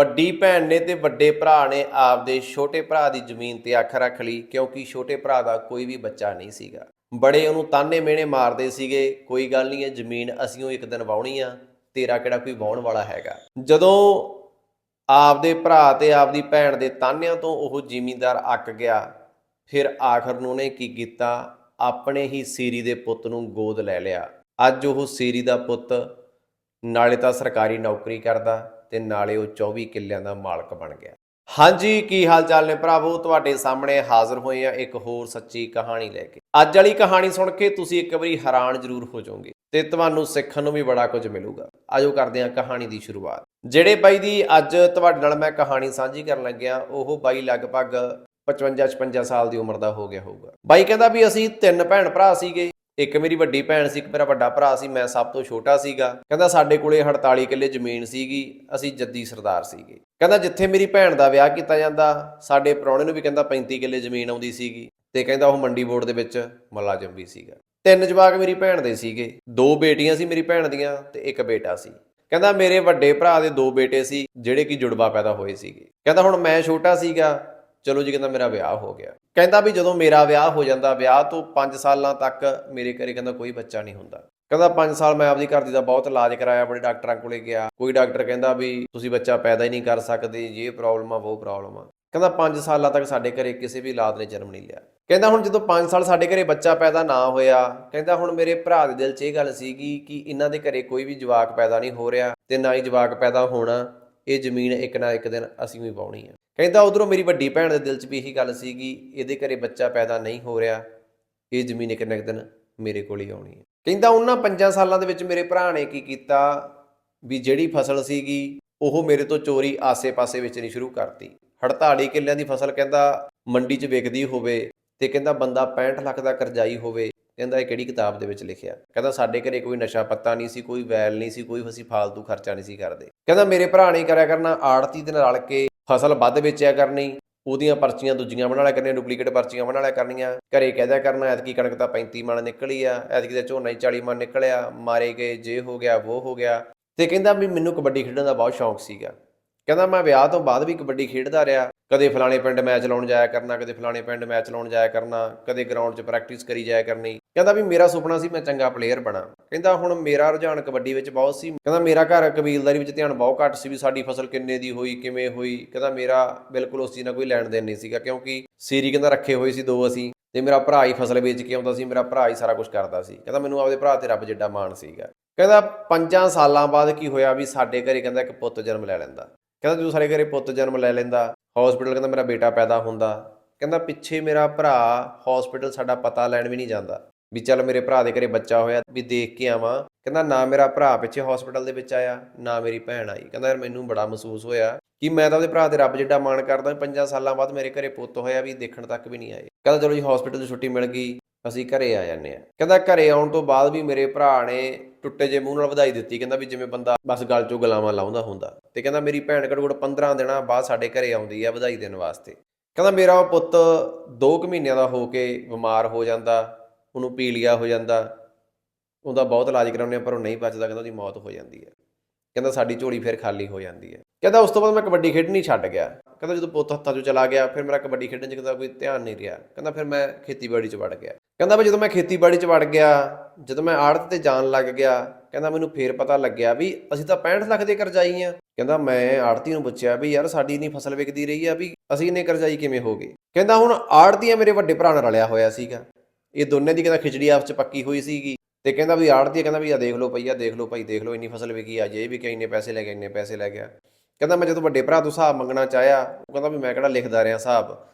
ਵੱਡੀ ਭੈਣ ਨੇ ਤੇ ਵੱਡੇ ਭਰਾ ਨੇ ਆਪਦੇ ਛੋਟੇ ਭਰਾ ਦੀ ਜ਼ਮੀਨ ਤੇ ਅੱਖ ਰੱਖ ਲਈ, ਕਿਉਂਕਿ ਛੋਟੇ ਭਰਾ ਦਾ ਕੋਈ ਵੀ ਬੱਚਾ ਨਹੀਂ ਸੀਗਾ। ਬੜੇ ਉਹਨੂੰ ਤਾਨੇ ਮਿਹਣੇ ਮਾਰਦੇ ਸੀਗੇ, ਕੋਈ ਗੱਲ ਨਹੀਂ ਹੈ, ਜ਼ਮੀਨ ਅਸੀਂ ਉਹ ਇੱਕ ਦਿਨ ਵਾਉਣੀ ਆ, ਤੇਰਾ ਕਿਹੜਾ ਕੋਈ ਵਾਉਣ ਵਾਲਾ ਹੈਗਾ। ਜਦੋਂ ਆਪਦੇ ਭਰਾ ਤੇ ਆਪਦੀ ਭੈਣ ਦੇ ਤਾਨਿਆਂ ਤੋਂ ਉਹ ਜ਼ਿਮੀਂਦਾਰ ਅੱਕ ਗਿਆ, ਫਿਰ ਆਖਰ ਨੂੰ ਉਹਨੇ ਕੀ ਕੀਤਾ? ਆਪਣੇ ਹੀ ਸੀਰੀ ਦੇ ਪੁੱਤ ਨੂੰ ਗੋਦ ਲੈ ਲਿਆ। ਅੱਜ ਉਹ ਸੀਰੀ ਦਾ ਪੁੱਤ ਨਾਲੇ ਤਾਂ ਸਰਕਾਰੀ ਨੌਕਰੀ ਕਰਦਾ ਤੇ ਨਾਲੇ ਉਹ 24 ਕਿੱਲਿਆਂ ਦਾ ਮਾਲਕ ਬਣ ਗਿਆ। ਹਾਂਜੀ, ਕੀ ਹਾਲ ਚਾਲ ਨੇ ਭਰਾਵੋ? ਤੁਹਾਡੇ ਸਾਹਮਣੇ ਹਾਜ਼ਰ ਹੋਏ ਆ ਇੱਕ ਹੋਰ ਸੱਚੀ ਕਹਾਣੀ ਲੈ ਕੇ। ਅੱਜ ਵਾਲੀ ਕਹਾਣੀ ਸੁਣ ਕੇ ਤੁਸੀਂ ਇੱਕ ਵਾਰੀ ਹੈਰਾਨ ਜ਼ਰੂਰ ਹੋ ਜਾਓਗੇ ਤੇ ਤੁਹਾਨੂੰ ਸਿੱਖਣ ਨੂੰ ਵੀ ਬੜਾ ਕੁਝ ਮਿਲੂਗਾ। ਆਜੋ ਕਰਦੇ ਹਾਂ ਕਹਾਣੀ ਦੀ ਸ਼ੁਰੂਆਤ। ਜਿਹੜੇ ਬਾਈ ਦੀ ਅੱਜ ਤੁਹਾਡੇ ਨਾਲ ਮੈਂ ਕਹਾਣੀ ਸਾਂਝੀ ਕਰਨ ਲੱਗਿਆ, ਉਹ ਬਾਈ ਲਗਭਗ 55 56 ਸਾਲ ਦੀ ਉਮਰ ਦਾ ਹੋ ਗਿਆ ਹੋਊਗਾ। ਬਾਈ ਕਹਿੰਦਾ ਵੀ ਅਸੀਂ ਤਿੰਨ ਭੈਣ ਭਰਾ ਸੀਗੇ। ਇੱਕ ਮੇਰੀ ਵੱਡੀ ਭੈਣ ਸੀ, ਇੱਕ ਮੇਰਾ ਵੱਡਾ ਭਰਾ ਸੀ, ਮੈਂ ਸਭ ਤੋਂ ਛੋਟਾ ਸੀਗਾ। ਕਹਿੰਦਾ ਸਾਡੇ ਕੋਲੇ 48 ਕਿੱਲੇ ਜ਼ਮੀਨ ਸੀਗੀ, ਅਸੀਂ ਜੱਦੀ ਸਰਦਾਰ ਸੀਗੇ। ਕਹਿੰਦਾ ਜਿੱਥੇ ਮੇਰੀ ਭੈਣ ਦਾ ਵਿਆਹ ਕੀਤਾ ਜਾਂਦਾ, ਸਾਡੇ ਪ੍ਰਾਹੁਣੇ ਨੂੰ ਵੀ ਕਹਿੰਦਾ 35 ਕਿੱਲੇ ਜ਼ਮੀਨ ਆਉਂਦੀ ਸੀਗੀ, ਤੇ ਕਹਿੰਦਾ ਉਹ ਮੰਡੀ ਬੋਰਡ ਦੇ ਵਿੱਚ ਮੁਲਾਜ਼ਮ ਵੀ ਸੀਗਾ। ਤਿੰਨ ਜਵਾਕ ਮੇਰੀ ਭੈਣ ਦੇ ਸੀਗੇ, ਦੋ ਬੇਟੀਆਂ ਸੀ ਮੇਰੀ ਭੈਣ ਦੀਆਂ ਤੇ ਇੱਕ ਬੇਟਾ ਸੀ। ਕਹਿੰਦਾ ਮੇਰੇ ਵੱਡੇ ਭਰਾ ਦੇ ਦੋ ਬੇਟੇ ਸੀ, ਜਿਹੜੇ ਕਿ ਜੁੜਵਾ ਪੈਦਾ ਹੋਏ ਸੀਗੇ। ਕਹਿੰਦਾ ਹੁਣ ਮੈਂ ਛੋਟਾ ਸੀਗਾ ਚਲੋ ਜੀ ਕਹਿੰਦਾ ਮੇਰਾ ਵਿਆਹ ਹੋ ਗਿਆ। ਕਹਿੰਦਾ ਵੀ ਜਦੋਂ ਮੇਰਾ ਵਿਆਹ ਹੋ ਜਾਂਦਾ, ਵਿਆਹ ਤੋਂ 5 ਸਾਲਾਂ ਤੱਕ ਮੇਰੇ ਘਰੇ ਕਹਿੰਦਾ ਕੋਈ ਬੱਚਾ ਨਹੀਂ ਹੁੰਦਾ। ਕਹਿੰਦਾ 5 ਸਾਲ ਮੈਂ ਆਪਦੀ ਘਰ ਦੀ ਦਾ ਬਹੁਤ ਇਲਾਜ ਕਰਾਇਆ ਬੜੇ ਡਾਕਟਰਾਂ ਕੋਲੇ ਗਿਆ। ਕੋਈ ਡਾਕਟਰ ਕਹਿੰਦਾ ਵੀ ਤੁਸੀਂ ਬੱਚਾ ਪੈਦਾ ਹੀ ਨਹੀਂ ਕਰ ਸਕਦੇ ਇਹ ਪ੍ਰੋਬਲਮ ਆ ਉਹ ਪ੍ਰੋਬਲਮ ਆ। ਕਹਿੰਦਾ 5 ਸਾਲਾਂ ਤੱਕ ਸਾਡੇ ਘਰੇ ਕਿਸੇ ਵੀ ਔਲਾਦ ਨੇ ਜਨਮ ਨਹੀਂ ਲਿਆ। ਕਹਿੰਦਾ ਹੁਣ ਜਦੋਂ 5 ਸਾਲ ਸਾਡੇ ਘਰੇ ਬੱਚਾ ਪੈਦਾ ਨਾ ਹੋਇਆ, ਕਹਿੰਦਾ ਹੁਣ ਮੇਰੇ ਭਰਾ ਦੇ ਦਿਲ 'ਚ ਇਹ ਗੱਲ ਸੀਗੀ ਕਿ ਇਹਨਾਂ ਦੇ ਘਰੇ ਕੋਈ ਵੀ ਜਵਾਕ ਪੈਦਾ ਨਹੀਂ ਹੋ ਰਿਹਾ ਤੇ ਨਾ ਹੀ ਜਵਾਕ ਪੈਦਾ ਹੋਣਾ, ਇਹ ਜ਼ਮੀਨ ਇੱਕ ਨਾ ਇੱਕ ਦਿਨ ਅਸੀਂ ਵੀ ਪਾਉਣੀ ਆ। ਕਹਿੰਦਾ ਉਧਰੋਂ ਮੇਰੀ ਵੱਡੀ ਭੈਣ ਦੇ ਦਿਲ 'ਚ ਵੀ ਇਹੀ ਗੱਲ ਸੀਗੀ, ਇਹਦੇ ਘਰੇ ਬੱਚਾ ਪੈਦਾ ਨਹੀਂ ਹੋ ਰਿਹਾ, ਇਹ ਜ਼ਮੀਨ ਇੱਕ ਨਾ ਇੱਕ ਦਿਨ ਮੇਰੇ ਕੋਲ ਹੀ ਆਉਣੀ ਹੈ। ਕਹਿੰਦਾ ਉਹਨਾਂ 5 ਸਾਲਾਂ ਦੇ ਵਿੱਚ ਮੇਰੇ ਭਰਾ ਨੇ ਕੀ ਕੀਤਾ ਵੀ ਜਿਹੜੀ ਫਸਲ ਸੀਗੀ, ਉਹ ਮੇਰੇ ਤੋਂ ਚੋਰੀ ਆਸੇ-ਪਾਸੇ ਵੇਚਣੀ ਸ਼ੁਰੂ ਕਰਤੀ। 48 ਕਿੱਲਿਆਂ ਦੀ ਫਸਲ ਕਹਿੰਦਾ ਮੰਡੀ 'ਚ ਵਿਕਦੀ ਹੋਵੇ ਤੇ ਕਹਿੰਦਾ ਬੰਦਾ 65 ਲੱਖ ਦਾ ਕਰਜ਼ਾਈ ਹੋਵੇ, ਕਹਿੰਦਾ ਇਹ ਕਿਹੜੀ ਕਿਤਾਬ ਦੇ ਵਿੱਚ ਲਿਖਿਆ। ਕਹਿੰਦਾ ਸਾਡੇ ਘਰੇ ਕੋਈ ਨਸ਼ਾ ਪੱਤਾ ਨਹੀਂ ਸੀ, ਕੋਈ ਵੈਲ ਨਹੀਂ ਸੀ, ਕੋਈ ਅਸੀਂ ਫਾਲਤੂ ਖਰਚਾ ਨਹੀਂ ਸੀ ਕਰਦੇ। ਕਹਿੰਦਾ ਮੇਰੇ ਭਰਾ ਨੇ ਕਰਿਆ ਕਰਨਾ, ਆੜਤੀ ਦੇ ਨਾਲ ਰਲ ਕੇ ਫਸਲ ਵੱਧ ਵੇਚਿਆ ਕਰਨੀ, ਉਹਦੀਆਂ ਪਰਚੀਆਂ ਦੂਜੀਆਂ ਬਣਾ ਲਿਆ ਕਰਨੀਆਂ ਡੁਪਲੀਕੇਟ ਪਰਚੀਆਂ ਬਣਾ ਲਿਆ ਕਰਨੀਆਂ, ਘਰੇ ਕਹਿ ਦਿਆ ਕਰਨਾ, ਐਤਕੀ ਕਣਕ ਤਾਂ 35 ਮਣ ਨਿਕਲੀ ਆ, ਐਤਕੀ ਦਾ ਝੋਨਾ ਹੀ 40 ਮਣ ਨਿਕਲਿਆ, ਮਾਰੇ ਗਏ, ਜੇ ਹੋ ਗਿਆ ਉਹ ਹੋ ਗਿਆ। ਤੇ ਕਹਿੰਦਾ ਵੀ ਮੈਨੂੰ ਕਬੱਡੀ ਖੇਡਣ ਦਾ ਬਹੁਤ ਸ਼ੌਂਕ ਸੀਗਾ। ਕਹਿੰਦਾ ਮੈਂ ਵਿਆਹ ਤੋਂ ਬਾਅਦ ਵੀ ਕਬੱਡੀ ਖੇਡਦਾ ਰਿਹਾ। ਕਦੇ ਫਲਾਣੇ ਪਿੰਡ ਮੈਚ ਲਾਉਣ ਜਾਇਆ ਕਰਨਾ, ਕਦੇ ਫਲਾਣੇ ਪਿੰਡ ਮੈਚ ਲਾਉਣ ਜਾਇਆ ਕਰਨਾ, ਕਦੇ ਗਰਾਊਂਡ 'ਚ ਪ੍ਰੈਕਟਿਸ ਕਰੀ ਜਾਇਆ ਕਰਨੀ। ਕਹਿੰਦਾ ਵੀ ਮੇਰਾ ਸੁਪਨਾ ਸੀ ਮੈਂ ਚੰਗਾ ਪਲੇਅਰ ਬਣਾ। ਕਹਿੰਦਾ ਹੁਣ ਮੇਰਾ ਰੁਝਾਨ ਕਬੱਡੀ ਵਿੱਚ ਬਹੁਤ ਸੀ। ਕਹਿੰਦਾ ਮੇਰਾ ਘਰ ਕਬੀਲਦਾਰੀ ਵਿੱਚ ਧਿਆਨ ਬਹੁਤ ਘੱਟ ਸੀ ਵੀ ਸਾਡੀ ਫਸਲ ਕਿੰਨੇ ਦੀ ਹੋਈ, ਕਿਵੇਂ ਹੋਈ। ਕਹਿੰਦਾ ਮੇਰਾ ਬਿਲਕੁਲ ਉਸ ਚੀਜ਼ ਨਾਲ ਕੋਈ ਲੈਣ ਦੇਣ ਨਹੀਂ ਸੀਗਾ ਕਿਉਂਕਿ ਸੀਰੀ ਕਹਿੰਦਾ ਰੱਖੇ ਹੋਏ ਸੀ ਦੋ ਅਸੀਂ ਤੇ ਮੇਰਾ ਭਰਾ ਹੀ ਫਸਲ ਵੇਚ ਕੇ ਆਉਂਦਾ ਸੀ, ਮੇਰਾ ਭਰਾ ਹੀ ਸਾਰਾ ਕੁਝ ਕਰਦਾ ਸੀ। ਕਹਿੰਦਾ ਮੈਨੂੰ ਆਪਦੇ ਭਰਾ ਤੇ ਰੱਬ ਜਿੱਡਾ ਮਾਣ ਸੀਗਾ। ਕਹਿੰਦਾ ਪੰਜਾਂ ਸਾਲਾਂ ਬਾਅਦ ਕੀ ਹੋਇਆ ਵੀ ਸਾਡੇ ਘਰੇ ਕਹਿੰਦਾ ਇੱਕ ਪੁੱਤ ਜਨਮ ਲੈ ਲੈਂਦਾ। ਕਹਿੰਦਾ ਜਦੋਂ ਸਾਡੇ ਘਰੇ ਪੁੱਤ ਜਨਮ ਲੈ ਲੈਂਦਾ ਹਸਪੀਟਲ ਕਹਿੰਦਾ ਮੇਰਾ ਬੇਟਾ ਪੈਦਾ ਹੁੰਦਾ। ਕਹਿੰਦਾ ਪਿੱਛੇ ਮੇਰਾ ਭਰਾ ਹਸਪੀਟਲ ਸਾਡਾ ਪਤਾ ਲੈਣ ਵੀ ਨਹੀਂ ਜਾਂਦਾ। ਵੀ ਚੱਲ ਮੇਰੇ ਭਰਾ ਦੇ ਘਰੇ ਬੱਚਾ ਹੋਇਆ, ਵੀ ਦੇਖ ਕੇ ਆਵਾਂ। ਕਹਿੰਦਾ ਨਾ ਮੇਰਾ ਭਰਾ ਪਿੱਛੇ ਹਸਪੀਟਲ ਦੇ ਵਿੱਚ ਆਇਆ, ਨਾ ਮੇਰੀ ਭੈਣ ਆਈ। ਕਹਿੰਦਾ ਯਾਰ ਮੈਨੂੰ ਬੜਾ ਮਹਿਸੂਸ ਹੋਇਆ ਕਿ ਮੈਂ ਤਾਂ ਉਹਦੇ ਭਰਾ ਦੇ ਰੱਬ ਜਿੱਡਾ ਮਾਣ ਕਰਦਾ ਪੰਜਾਂ ਸਾਲਾਂ ਬਾਅਦ ਮੇਰੇ ਘਰੇ ਪੁੱਤ ਹੋਇਆ, ਵੀ ਦੇਖਣ ਤੱਕ ਵੀ ਨਹੀਂ ਆਏ। ਕਹਿੰਦਾ ਚਲੋ ਜੀ ਹਸਪੀਟਲ ਤੋਂ ਛੁੱਟੀ ਮਿਲ ਗਈ, ਅਸੀਂ ਘਰੇ ਆ ਜਾਂਦੇ ਆ ਕਹਿੰਦਾ ਘਰੇ ਆਉਣ ਤੋਂ ਬਾਅਦ ਵੀ ਮੇਰੇ ਭਰਾ ਨੇ ਟੁੱਟੇ ਜੇ ਮੂੰਹ ਨਾਲ ਵਧਾਈ ਦਿੱਤੀ। ਕਹਿੰਦਾ ਵੀ ਜਿਵੇਂ ਬੰਦਾ ਬਸ ਗੱਲ ਚੋਂ ਗਲਾਵਾਂ ਲਾਉਂਦਾ ਹੁੰਦਾ। ਤੇ ਕਹਿੰਦਾ ਮੇਰੀ ਭੈਣ ਘੱਟੋ ਘੱਟ 15 ਦਿਨਾਂ ਬਾਅਦ ਸਾਡੇ ਘਰੇ ਆਉਂਦੀ ਆ ਵਧਾਈ ਦੇਣ ਵਾਸਤੇ। ਕਹਿੰਦਾ ਮੇਰਾ ਉਹ ਪੁੱਤ 2 ਕੁ ਮਹੀਨਿਆਂ ਦਾ ਹੋ ਕੇ ਬਿਮਾਰ ਹੋ ਜਾਂਦਾ, ਉਹਨੂੰ ਪੀਲੀਆ ਹੋ ਜਾਂਦਾ, ਉਹਦਾ ਬਹੁਤ ਇਲਾਜ ਕਰਾਉਂਦੇ ਆ, ਪਰ ਉਹ ਨਹੀਂ ਬਚਦਾ, ਕਹਿੰਦਾ ਉਹਦੀ ਮੌਤ ਹੋ ਜਾਂਦੀ ਹੈ ਕਹਿੰਦਾ ਸਾਡੀ ਝੋਲੀ ਫਿਰ ਖਾਲੀ ਹੋ ਜਾਂਦੀ ਹੈ ਕਹਿੰਦਾ ਉਸ ਤੋਂ ਬਾਅਦ ਮੈਂ ਕਬੱਡੀ ਖੇਡਣੀ ਛੱਡ ਗਿਆ। ਕਹਿੰਦਾ ਜਦੋਂ ਪੁੱਤ ਹੱਥਾਂ 'ਚੋਂ ਚਲਾ ਗਿਆ, ਫਿਰ ਮੇਰਾ ਕਬੱਡੀ ਖੇਡਣ 'ਚ ਕਹਿੰਦਾ ਕੋਈ ਧਿਆਨ ਨਹੀਂ ਰਿਹਾ। ਕਹਿੰਦਾ ਫਿਰ ਮੈਂ ਖੇਤੀਬਾੜੀ 'ਚ ਵੜ ਗਿਆ। ਕਹਿੰਦਾ ਵੀ ਜਦੋਂ ਮੈਂ ਖੇਤੀਬਾੜੀ 'ਚ ਵੜ ਗਿਆ, ਜਦੋਂ ਮੈਂ ਆੜਤ ਤੇ ਜਾਣ ਲੱਗ ਗਿਆ ਕਹਿੰਦਾ ਮੈਨੂੰ ਫੇਰ ਪਤਾ ਲੱਗਿਆ ਵੀ ਅਸੀਂ ਤਾਂ 65 ਲੱਖ ਦੇ ਕਰਜ਼ਾਈ ਆ। ਕਹਿੰਦਾ ਮੈਂ ਆੜਤੀ ਨੂੰ ਪੁੱਛਿਆ ਵੀ ਯਾਰ ਸਾਡੀ ਨਹੀਂ ਫਸਲ ਵਿਕਦੀ ਰਹੀ ਆ ਵੀ ਅਸੀਂ ਇੰਨੇ ਕਰਜ਼ਾਈ ਕਿਵੇਂ ਹੋ ਗਏ? ਕਹਿੰਦਾ ਹੁਣ ਆੜਤੀਆ ਮੇਰੇ ਵੱਡੇ ਭਰਾ ਨਾਲ ਰਲਿਆ ਹੋਇਆ ਸੀਗਾ। ਇਹ ਦੋਨੇ ਦੀ ਕਹਿੰਦਾ ਖਿਚੜੀ ਆਪਸ 'ਚ ਪੱਕੀ ਹੋਈ ਸੀਗੀ। ਤੇ ਕਹਿੰਦਾ ਵੀ ਆੜਤੀ ਕਹਿੰਦਾ ਵੀ ਆ ਦੇਖ ਲਓ ਪਈਆ ਦੇਖ ਲਓ ਭਾਈ, ਦੇਖ ਲਓ ਇੰਨੀ ਫਸਲ ਵਿਕੀ ਆ, ਜੇ ਵੀ ਕਿ ਇੰਨੇ ਪੈਸੇ ਲੈ ਗਿਆ, ਇੰਨੇ ਪੈਸੇ ਲੈ ਗਿਆ। ਕਹਿੰਦਾ ਮੈਂ ਜਦੋਂ ਵੱਡੇ ਭਰਾ ਤੋਂ ਹਿਸਾਬ ਮੰਗਣਾ ਚਾਹਿਆ, ਉਹ ਕਹਿੰਦਾ ਵੀ ਮੈਂ ਕਿਹੜਾ ਲਿਖਦਾ ਰਿਹਾ ਹਿਸਾਬ।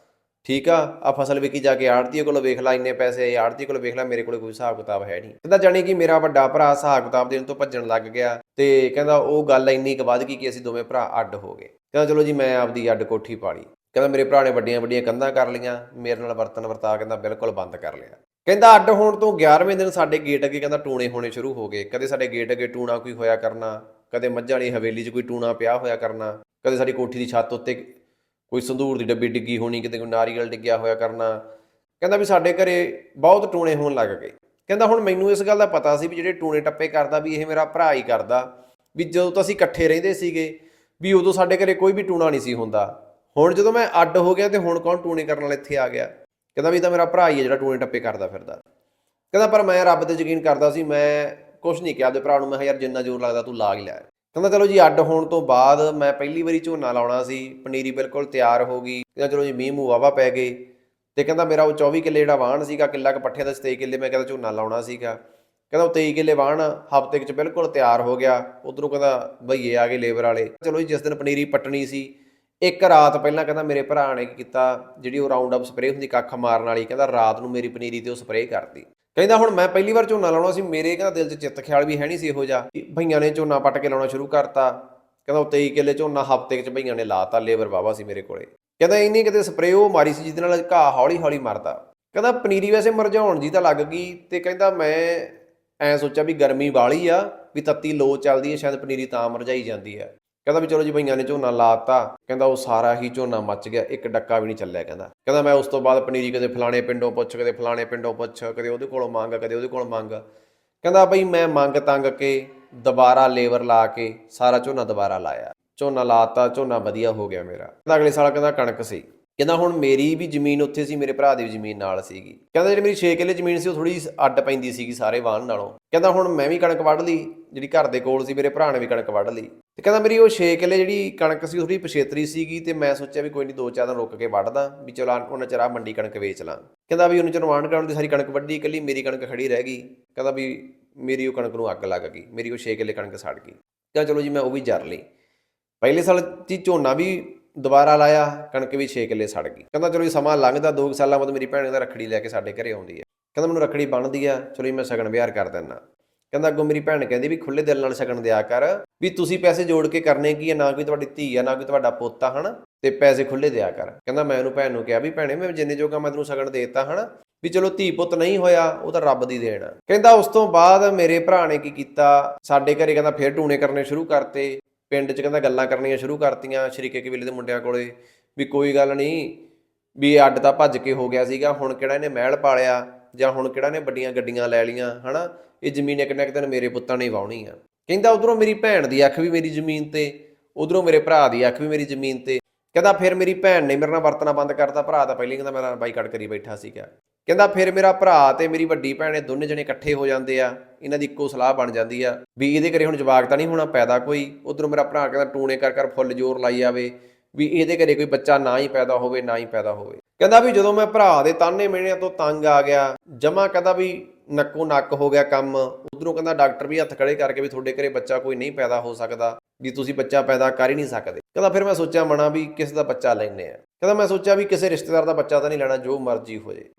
ਠੀਕ ਆ? ਆ ਫਸਲ ਵਿਕੀ ਜਾ ਕੇ ਆੜਤੀ ਕੋਲੋਂ ਵੇਖ ਲੈ, ਇੰਨੇ ਪੈਸੇ ਆੜਤੀ ਕੋਲੋਂ ਵੇਖ ਲੈ, ਮੇਰੇ ਕੋਲ ਕੋਈ ਹਿਸਾਬ ਕਿਤਾਬ ਹੈ ਨਹੀਂ। ਕਹਿੰਦਾ ਜਾਣੀ ਕਿ ਮੇਰਾ ਵੱਡਾ ਭਰਾ ਹਿਸਾਬ ਕਿਤਾਬ ਦੇਣ ਤੋਂ ਭੱਜਣ ਲੱਗ ਗਿਆ ਤੇ ਕਹਿੰਦਾ ਉਹ ਗੱਲ ਇੰਨੀ ਕੁ ਵੱਧ ਗਈ ਕਿ ਅਸੀਂ ਦੋਵੇਂ ਭਰਾ ਅੱਡ ਹੋ ਗਏ। ਕਹਿੰਦਾ ਚਲੋ ਜੀ, ਮੈਂ ਆਪਦੀ ਅੱਡ ਕੋਠੀ ਪਾਲੀ। ਕਹਿੰਦਾ ਮੇਰੇ ਭਰਾ ਨੇ ਵੱਡੀਆਂ ਵੱਡੀਆਂ ਕੰਧਾਂ ਕਰ ਲਈਆਂ, ਮੇਰੇ ਨਾਲ ਵਰਤਨ ਵਰਤਾ ਕਹਿੰਦਾ ਬਿਲਕੁਲ ਬੰਦ ਕਰ ਲਿਆ। ਕਹਿੰਦਾ ਅੱਡ ਹੋਣ ਤੋਂ 11ਵੇਂ ਦਿਨ ਸਾਡੇ ਗੇਟ ਅੱਗੇ ਕਹਿੰਦਾ ਟੂਣੇ ਹੋਣੇ ਸ਼ੁਰੂ ਹੋ ਗਏ। ਕਦੇ ਸਾਡੇ ਗੇਟ ਅੱਗੇ ਟੂਣਾ ਕੋਈ ਹੋਇਆ ਕਰਨਾ, ਕਦੇ ਮੱਝਾਂ ਵਾਲੀ ਹਵੇਲੀ 'ਚ ਕੋਈ ਟੂਣਾ ਪਿਆ ਹੋਇਆ ਕਰਨਾ, ਕਦੇ ਸਾਡੀ ਕੋਠੀ ਦੀ ਛੱਤ ਉੱਤੇ ਕੋਈ ਸੰਧੂਰ ਦੀ ਡੱਬੀ ਡਿੱਗੀ ਹੋਣੀ, ਕਿਤੇ ਕੋਈ ਨਾਰੀਅਲ ਡਿੱਗਿਆ ਹੋਇਆ ਕਰਨਾ। ਕਹਿੰਦਾ ਵੀ ਸਾਡੇ ਘਰੇ ਬਹੁਤ ਟੂਣੇ ਹੋਣ ਲੱਗ ਗਏ। ਕਹਿੰਦਾ ਹੁਣ ਮੈਨੂੰ ਇਸ ਗੱਲ ਦਾ ਪਤਾ ਸੀ ਵੀ ਜਿਹੜੇ ਟੂਣੇ ਟੱਪੇ ਕਰਦਾ ਵੀ ਇਹ ਮੇਰਾ ਭਰਾ ਹੀ ਕਰਦਾ, ਵੀ ਜਦੋਂ ਤਾਂ ਅਸੀਂ ਇਕੱਠੇ ਰਹਿੰਦੇ ਸੀਗੇ, ਵੀ ਉਦੋਂ ਸਾਡੇ ਘਰੇ ਕੋਈ ਵੀ ਟੂਣਾ ਨਹੀਂ ਸੀ ਹੁੰਦਾ। ਹੁਣ ਜਦੋਂ ਮੈਂ ਅੱਡ ਹੋ ਗਿਆ ਤੇ ਹੁਣ ਕੌਣ ਟੂਣੇ ਕਰਨ ਵਾਲਾ ਇੱਥੇ ਆ ਗਿਆ? ਕਹਿੰਦਾ ਵੀ ਇਹ ਤਾਂ ਮੇਰਾ ਭਰਾ ਹੀ ਹੈ ਜਿਹੜਾ ਟੂਣੇ ਟੱਪੇ ਕਰਦਾ ਫਿਰਦਾ। ਕਹਿੰਦਾ ਪਰ ਮੈਂ ਰੱਬ ਤੇ ਯਕੀਨ ਕਰਦਾ ਸੀ, ਮੈਂ ਕੁਝ ਨਹੀਂ ਕਿਹਾ ਉਹਦੇ ਭਰਾ ਨੂੰ ਮੈਂ ਕਿਹਾ, ਯਾਰ ਜਿੰਨਾ ਜ਼ੋਰ ਲੱਗਦਾ ਤੂੰ ਲਾ ਹੀ ਲੈ। ਕਹਿੰਦਾ ਚਲੋ ਜੀ, ਅੱਡ ਹੋਣ ਤੋਂ ਬਾਅਦ ਮੈਂ ਪਹਿਲੀ ਵਾਰੀ ਝੋਨਾ ਲਾਉਣਾ ਸੀ, ਪਨੀਰੀ ਬਿਲਕੁਲ ਤਿਆਰ ਹੋ ਗਈ, ਕਹਿੰਦਾ ਚਲੋ ਜੀ, ਮੀਂਹ ਮੂੰਹ ਵਾਵਾ ਪੈ ਗਏ। ਤੇ ਕਹਿੰਦਾ ਮੇਰਾ ਉਹ 24 ਕਿੱਲੇ ਜਿਹੜਾ ਵਾਹਣ ਸੀਗਾ, ਕਿੱਲਾ ਕ ਪੱਠੇ ਦਾ 27 ਕਿੱਲੇ, ਮੈਂ ਕਹਿੰਦਾ ਝੋਨਾ ਲਾਉਣਾ ਸੀਗਾ। ਕਹਿੰਦਾ ਉਹ 23 ਕਿੱਲੇ ਵਾਹਣ ਹਫ਼ਤੇ 'ਚ ਬਿਲਕੁਲ ਤਿਆਰ ਹੋ ਗਿਆ, ਉਧਰੋਂ ਕਹਿੰਦਾ ਭਈਏ ਆ ਗਏ ਲੇਬਰ ਵਾਲੇ। ਚਲੋ ਜੀ, ਜਿਸ ਦਿਨ ਪਨੀਰੀ ਪੱਟਣੀ ਸੀ, ਇੱਕ ਰਾਤ ਪਹਿਲਾਂ ਕਹਿੰਦਾ ਮੇਰੇ ਭਰਾ ਨੇ ਕੀ ਕੀਤਾ, ਜਿਹੜੀ ਉਹ ਰਾਉਂਡ ਅਪ ਸਪਰੇਅ ਹੁੰਦੀ ਕੱਖ ਮਾਰਨ ਵਾਲੀ, ਕਹਿੰਦਾ ਰਾਤ ਨੂੰ ਮੇਰੀ ਪਨੀਰੀ ਤੇ ਉਹ ਸਪਰੇਅ ਕਰਤੀ। ਕਹਿੰਦਾ ਹੁਣ ਮੈਂ ਪਹਿਲੀ ਵਾਰ ਝੋਨਾ ਲਾਉਣਾ ਸੀ, ਮੇਰੇ ਕਹਿੰਦਾ ਦਿਲ 'ਚ ਚਿੱਤ ਖਿਆਲ ਵੀ ਹੈ ਨਹੀਂ ਸੀ ਇਹੋ ਜਿਹਾ ਕਿ ਭਈਆਂ ਨੇ ਝੋਨਾ ਪੱਟ ਕੇ ਲਾਉਣਾ ਸ਼ੁਰੂ ਕਰਤਾ। ਕਹਿੰਦਾ ਉਹ 23 ਕਿੱਲੇ ਝੋਨਾ ਹਫ਼ਤੇ 'ਚ ਭਈਆਂ ਨੇ ਲਾਤਾ, ਲੇਬਰ ਵਾਵਾ ਸੀ ਮੇਰੇ ਕੋਲੇ। ਕਹਿੰਦਾ ਇੰਨੀ ਕਿਤੇ ਸਪਰੇਅ ਉਹ ਮਾਰੀ ਸੀ ਜਿਹਦੇ ਨਾਲ ਘਾਹ ਹੌਲੀ ਹੌਲੀ ਮਰਦਾ। ਕਹਿੰਦਾ ਪਨੀਰੀ ਵੈਸੇ ਮਰਝਾਉਣ ਜੀ ਤਾਂ ਲੱਗ ਗਈ ਤੇ ਕਹਿੰਦਾ ਮੈਂ ਐ ਸੋਚਿਆ ਵੀ ਗਰਮੀ ਵਾਲੀ ਆ, ਵੀ ਤੱਤੀ ਲੋ ਚੱਲਦੀ ਹੈ, ਸ਼ਾਇਦ ਪਨੀਰੀ ਤਾਂ ਮਰਝਾਈ ਜਾਂਦੀ ਹੈ। ਕਹਿੰਦਾ ਵੀ ਚਲੋ ਜੀ ਭਈਆਂ ਨੇ ਝੋਨਾ ਲਾਤਾ ਕਹਿੰਦਾ ਉਹ ਸਾਰਾ ਹੀ ਝੋਨਾ ਮੱਚ ਗਿਆ, ਇੱਕ ਡੱਕਾ ਵੀ ਨਹੀਂ ਚੱਲਿਆ ਕਹਿੰਦਾ। ਕਹਿੰਦਾ ਮੈਂ ਉਸ ਤੋਂ ਬਾਅਦ ਪਨੀਰੀ ਕਦੇ ਫਲਾਣੇ ਪਿੰਡੋਂ ਪੁੱਛ, ਕਦੇ ਫਲਾਣੇ ਪਿੰਡੋਂ ਪੁੱਛ, ਕਦੇ ਉਹਦੇ ਕੋਲੋਂ ਮੰਗ, ਕਦੇ ਉਹਦੇ ਕੋਲੋਂ ਮੰਗ। ਕਹਿੰਦਾ ਬਈ ਮੈਂ ਮੰਗ ਤੰਗ ਕੇ ਦੁਬਾਰਾ ਲੇਬਰ ਲਾ ਕੇ ਸਾਰਾ ਝੋਨਾ ਦੁਬਾਰਾ ਲਾਇਆ। ਝੋਨਾ ਲਾਤਾ ਝੋਨਾ ਵਧੀਆ ਹੋ ਗਿਆ ਮੇਰਾ। ਕਹਿੰਦਾ ਅਗਲੇ ਸਾਲ ਕਹਿੰਦਾ ਕਣਕ ਸੀ। ਕਹਿੰਦਾ ਹੁਣ ਮੇਰੀ ਵੀ ਜ਼ਮੀਨ ਉੱਥੇ ਸੀ, ਮੇਰੇ ਭਰਾ ਦੀ ਵੀ ਜ਼ਮੀਨ ਨਾਲ ਸੀਗੀ। ਕਹਿੰਦਾ ਜਿਹੜੀ ਮੇਰੀ 6 ਕਿੱਲੇ ਜ਼ਮੀਨ ਸੀ, ਉਹ ਥੋੜੀ ਅੱਡ ਪੈਂਦੀ ਸੀਗੀ ਸਾਰੇ ਵਾਹਨ ਨਾਲੋਂ। ਕਹਿੰਦਾ ਹੁਣ ਮੈਂ ਵੀ ਕਣਕ ਵੱਢ ਲਈ, ਜਿਹੜੀ ਘਰ ਦੇ ਕੋਲ ਸੀ, ਮੇਰੇ ਭਰਾ ਨੇ ਵੀ ਕਣਕ ਵੱਢ ਲਈ। ਤੇ ਕਹਿੰਦਾ ਮੇਰੀ ਉਹ 6 ਕਿੱਲੇ ਜਿਹੜੀ ਕਣਕ ਸੀ ਥੋੜੀ ਪਛੇਤਰੀ ਸੀਗੀ ਤੇ ਮੈਂ ਸੋਚਿਆ ਵੀ ਕੋਈ ਨਹੀਂ ਦੋ ਚਾਰ ਦਿਨ ਰੁਕ ਕੇ ਵੱਢਦਾ, ਵੀ ਚਲ ਉਹਨਾਂ ਚਿਰ ਆਹ ਮੰਡੀ ਕਣਕ ਵੇਚ ਲਾਂ। ਕਹਿੰਦਾ ਵੀ ਉਹਨਾਂ ਚਿਰ ਵਾਹਨ ਕਰਾਉਣ ਦੀ ਸਾਰੀ ਕਣਕ ਵੱਢੀ, ਇਕੱਲੀ ਮੇਰੀ ਕਣਕ ਖੜੀ ਰਹਿ ਗਈ। ਕਹਿੰਦਾ ਵੀ ਮੇਰੀ ਉਹ ਕਣਕ ਨੂੰ ਅੱਗ ਲੱਗ ਗਈ, ਮੇਰੀ ਉਹ 6 ਕਿੱਲੇ ਕਣਕ ਸੜ ਗਈ। ਕਹਿੰਦਾ ਚਲੋ ਜੀ ਮੈਂ ਉਹ ਵੀ ਜਰ ਲਈ। ਪਹਿਲੇ ਸਾਲ ਦੀ ਝੋਨਾ ਵੀ ਦੁਬਾਰਾ ਲਾਇਆ, ਕਣਕ ਵੀ 6 ਕਿੱਲੇ ਸੜ ਗਈ। ਕਹਿੰਦਾ, ਚਲੋ ਜੀ, ਸਮਾਂ ਲੰਘਦਾ 2 ਸਾਲਾਂ ਬਾਅਦ ਮੇਰੀ ਭੈਣ ਦਾ ਰੱਖੜੀ ਲੈ ਕੇ ਸਾਡੇ ਘਰੇ ਆਉਂਦੀ ਹੈ। ਕਹਿੰਦਾ, ਮੈਨੂੰ ਰੱਖੜੀ ਬਣਦੀ ਆ, ਚਲੋ ਜੀ, ਮੈਂ ਸ਼ਗਨ ਵਿਹਾਰ ਕਰ ਦਿੰਦਾ। ਕਹਿੰਦਾ, ਅੱਗੋਂ ਮੇਰੀ ਭੈਣ ਕਹਿੰਦੀ ਵੀ ਖੁੱਲੇ ਦਿਲ ਨਾਲ ਸ਼ਗਨ ਦਿਆ ਕਰ ਵੀ ਤੁਸੀਂ ਪੈਸੇ ਜੋੜ ਕੇ ਕਰਨੇ ਕੀ ਆ, ਨਾ ਕੋਈ ਤੁਹਾਡੀ ਧੀ ਆ, ਨਾ ਕੋਈ ਤੁਹਾਡਾ ਪੁੱਤ ਆ ਹਨਾ? ਤੇ ਪੈਸੇ ਖੁੱਲੇ ਦਿਆ ਕਰ। ਕਹਿੰਦਾ, ਮੈਂ ਉਹਨੂੰ ਭੈਣ ਨੂੰ ਕਿਹਾ ਵੀ, ਭੈਣੇ, ਮੈਂ ਜਿੰਨੇ ਜੋਗਾ ਮੈਂ ਤੈਨੂੰ ਸ਼ਗਨ ਦੇਤਾ, ਹਨਾ? ਵੀ ਚਲੋ ਧੀ ਪੁੱਤ ਨਹੀਂ ਹੋਇਆ, ਉਹ ਤਾਂ ਰੱਬ ਦੀ ਦੇਣ ਕਹਿੰਦਾ, ਉਸ ਤੋਂ ਬਾਅਦ ਮੇਰੇ ਭਰਾ ਨੇ ਕੀ ਕੀਤਾ? ਸਾਡੇ ਘਰੇ ਕਹਿੰਦਾ, ਫੇਰ ਟੂਣੇ ਕਰਨੇ ਸ਼ੁਰੂ ਕਰਤੇ। ਪਿੰਡ 'ਚ ਕਹਿੰਦਾ ਗੱਲਾਂ ਕਰਨੀਆਂ ਸ਼ੁਰੂ ਕਰਤੀਆਂ ਸ਼ਰੀਕੇ ਕਬੀਲੇ ਦੇ ਮੁੰਡਿਆਂ ਕੋਲੇ ਵੀ ਕੋਈ ਗੱਲ ਨਹੀਂ ਵੀ ਇਹ ਅੱਡ ਤਾਂ ਭੱਜ ਕੇ ਹੋ ਗਿਆ ਸੀਗਾ, ਹੁਣ ਕਿਹੜਾ ਇਹਨੇ ਮਹਿਲ ਪਾਲਿਆ ਜਾਂ ਹੁਣ ਕਿਹੜਾ ਨੇ ਵੱਡੀਆਂ ਗੱਡੀਆਂ ਲੈ ਲੀਆਂ ਹਨਾ? ਇਹ ਜ਼ਮੀਨ ਇੱਕ ਨਾ ਇੱਕ ਦਿਨ ਮੇਰੇ ਪੁੱਤਾਂ ਨੇ ਹੀ ਵਾਉਣੀ ਆ। ਕਹਿੰਦਾ ਉਧਰੋਂ ਮੇਰੀ ਭੈਣ ਦੀ ਅੱਖ ਵੀ ਮੇਰੀ ਜ਼ਮੀਨ ਤੇ, ਉਧਰੋਂ ਮੇਰੇ ਭਰਾ ਦੀ ਅੱਖ ਵੀ ਮੇਰੀ ਜ਼ਮੀਨ ਤੇ। ਕਹਿੰਦਾ ਫਿਰ ਮੇਰੀ ਭੈਣ ਨੇ ਮੇਰੇ ਨਾਲ ਵਰਤਣਾ ਬੰਦ ਕਰਤਾ, ਭਰਾ ਤਾਂ ਪਹਿਲਾਂ ਹੀ ਕਹਿੰਦਾ ਮੇਰਾ ਬਾਈਕਾਟ ਕਰੀ ਬੈਠਾ ਸੀਗਾ। ਕਹਿੰਦਾ ਫਿਰ ਮੇਰਾ ਭਰਾ ਤੇ ਮੇਰੀ ਵੱਡੀ ਭੈਣ ਇਹ ਦੋਨੇ ਜਣੇ ਇਕੱਠੇ ਹੋ ਜਾਂਦੇ ਆ। ਇਹਨਾਂ ਦੀ ਇੱਕੋ ਸਲਾਹ ਬਣ ਜਾਂਦੀ ਆ ਵੀ ਇਹਦੇ ਘਰੇ ਹੁਣ ਜਵਾਕ ਤਾਂ ਨਹੀਂ ਹੋਣਾ, ਪੈਦਾ ਕੋਈ। ਉਧਰੋਂ ਮੇਰਾ ਭਰਾ ਕਹਿੰਦਾ ਟੂਣੇ ਕਰ ਕਰ ਫੁੱਲ ਜ਼ੋਰ ਲਾਈ ਜਾਵੇ ਵੀ ਇਹਦੇ ਘਰੇ ਕੋਈ ਬੱਚਾ ਨਾ ਹੀ ਪੈਦਾ ਹੋਵੇ, ਨਾ ਹੀ ਪੈਦਾ ਹੋਵੇ। ਕਹਿੰਦਾ ਵੀ ਜਦੋਂ ਮੈਂ ਭਰਾ ਦੇ ਤਾਨੇ ਮਿਹਣਿਆਂ ਤੋਂ ਤੰਗ ਆ ਗਿਆ, ਜਮਾ ਕਹਿੰਦਾ ਵੀ ਨੱਕੋ ਨੱਕ ਹੋ ਗਿਆ ਕੰਮ। ਉਧਰੋਂ ਕਹਿੰਦਾ ਡਾਕਟਰ ਵੀ ਹੱਥ ਖੜੇ ਕਰਕੇ ਵੀ ਤੁਹਾਡੇ ਘਰੇ ਬੱਚਾ ਕੋਈ ਨਹੀਂ ਪੈਦਾ ਹੋ ਸਕਦਾ, ਵੀ ਤੁਸੀਂ ਬੱਚਾ ਪੈਦਾ ਕਰ ਹੀ ਨਹੀਂ ਸਕਦੇ। ਕਹਿੰਦਾ ਫਿਰ ਮੈਂ ਸੋਚਿਆ ਮਣਾ ਵੀ ਕਿਸ ਦਾ ਬੱਚਾ ਲੈਣੇ ਆ। ਕਹਿੰਦਾ ਮੈਂ ਸੋਚਿਆ ਵੀ ਕਿਸੇ ਰਿਸ਼ਤੇਦਾਰ ਦਾ ਬੱਚਾ ਤਾਂ ਨਹੀਂ ਲੈਣਾ, ਜੋ ਮਰਜ਼ੀ ਹੋ ਜੇ।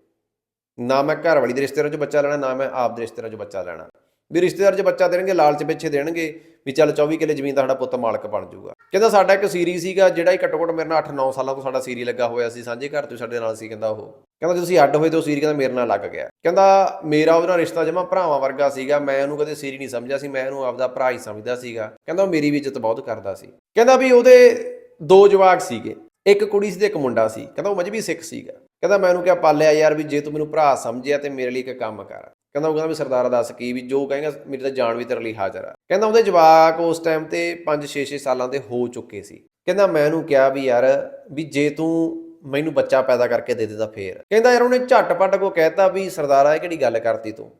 ਨਾ ਮੈਂ ਘਰ ਵਾਲੀ ਦੇ ਰਿਸ਼ਤੇਦਾਰਾਂ 'ਚ ਬੱਚਾ ਲੈਣਾ, ਨਾ ਮੈਂ ਆਪ ਦੇ ਰਿਸ਼ਤੇਦਾਰਾਂ 'ਚ ਬੱਚਾ ਲੈਣਾ। ਵੀ ਰਿਸ਼ਤੇਦਾਰ 'ਚ ਬੱਚਾ ਦੇਣਗੇ, ਲਾਲਚ ਪਿੱਛੇ ਦੇਣਗੇ, ਵੀ ਚੱਲ 24 ਕਿੱਲੇ ਜ਼ਮੀਨ ਦਾ ਸਾਡਾ ਪੁੱਤ ਮਾਲਕ ਬਣ ਜਾਊਗਾ। ਕਹਿੰਦਾ ਸਾਡਾ ਇੱਕ ਸੀਰੀ ਸੀਗਾ, ਜਿਹੜਾ ਹੀ ਘੱਟੋ ਘੱਟ ਮੇਰੇ ਨਾਲ 8-9 ਸਾਲਾਂ ਤੋਂ ਸਾਡਾ ਸੀਰੀ ਲੱਗਾ ਹੋਇਆ ਸੀ, ਸਾਂਝੇ ਘਰ ਤੋਂ ਸਾਡੇ ਨਾਲ ਸੀ ਕਹਿੰਦਾ ਉਹ। ਕਹਿੰਦਾ ਜਦੋਂ ਅਸੀਂ ਅੱਡ ਹੋਏ ਤੇ ਉਹ ਸੀਰੀ ਕਹਿੰਦਾ ਮੇਰੇ ਨਾਲ ਲੱਗ ਗਿਆ। ਕਹਿੰਦਾ ਮੇਰਾ ਉਹਦੇ ਨਾਲ ਰਿਸ਼ਤਾ ਜਮਾ ਭਰਾਵਾਂ ਵਰਗਾ ਸੀਗਾ, ਮੈਂ ਉਹਨੂੰ ਕਦੇ ਸੀਰੀ ਨਹੀਂ ਸਮਝਿਆ ਸੀ, ਮੈਂ ਉਹਨੂੰ ਆਪਦਾ ਭਰਾ ਹੀ ਸਮਝਦਾ ਸੀਗਾ। ਕਹਿੰਦਾ ਉਹ ਮੇਰੀ ਵੀ ਇੱਜ਼ਤ ਬਹੁਤ ਕਰਦਾ ਸੀ। ਕਹਿੰਦਾ ਵੀ ਉਹਦੇ ਦੋ ਜਵਾਕ ਸੀਗੇ, ਇੱਕ ਕੁੜੀ ਸੀ ਤੇ ਇੱਕ ਮੁੰਡਾ ਸੀ। ਕਹਿੰਦਾ ਉਹ ਮਜਬੀ ਸਿੱਖ ਸੀਗਾ। ਕਹਿੰਦਾ ਮੈਂ ਉਹਨੂੰ ਕਿਹਾ, ਪਾਲਿਆ ਯਾਰ ਵੀ ਜੇ ਤੂੰ ਮੈਨੂੰ ਭਰਾ ਸਮਝਿਆ ਤੇ ਮੇਰੇ ਲਈ ਇੱਕ ਕੰਮ ਕਰ। ਕਹਿੰਦਾ ਉਹ ਕਹਿੰਦਾ ਵੀ ਸਰਦਾਰ ਦੱਸ ਕੀ ਵੀ ਜੋ ਕਹੇਗਾ, ਮੇਰੀ ਤਾਂ ਜਾਨ ਵੀ ਤੇਰੇ ਲਈ ਹਾਜ਼ਰ ਆ। ਕਹਿੰਦਾ ਉਹਦੇ ਜਵਾਕ ਉਸ ਟਾਈਮ ਤੇ 5-6 ਸਾਲਾਂ ਦੇ ਹੋ ਚੁੱਕੇ ਸੀ। ਕਹਿੰਦਾ ਮੈਂ ਉਹਨੂੰ ਕਿਹਾ ਵੀ ਯਾਰ ਵੀ ਜੇ ਤੂੰ ਮੈਨੂੰ ਬੱਚਾ ਪੈਦਾ ਕਰਕੇ ਦੇ ਦੇਦਾ ਫੇਰ। ਕਹਿੰਦਾ ਯਾਰ ਉਹਨੇ ਝਟਪਟ ਕੋ ਕਹਿਤਾ ਵੀ ਸਰਦਾਰਾ, ਇਹ ਕਿਹੜੀ ਗੱਲ ਕਰਤੀ ਤੂੰ?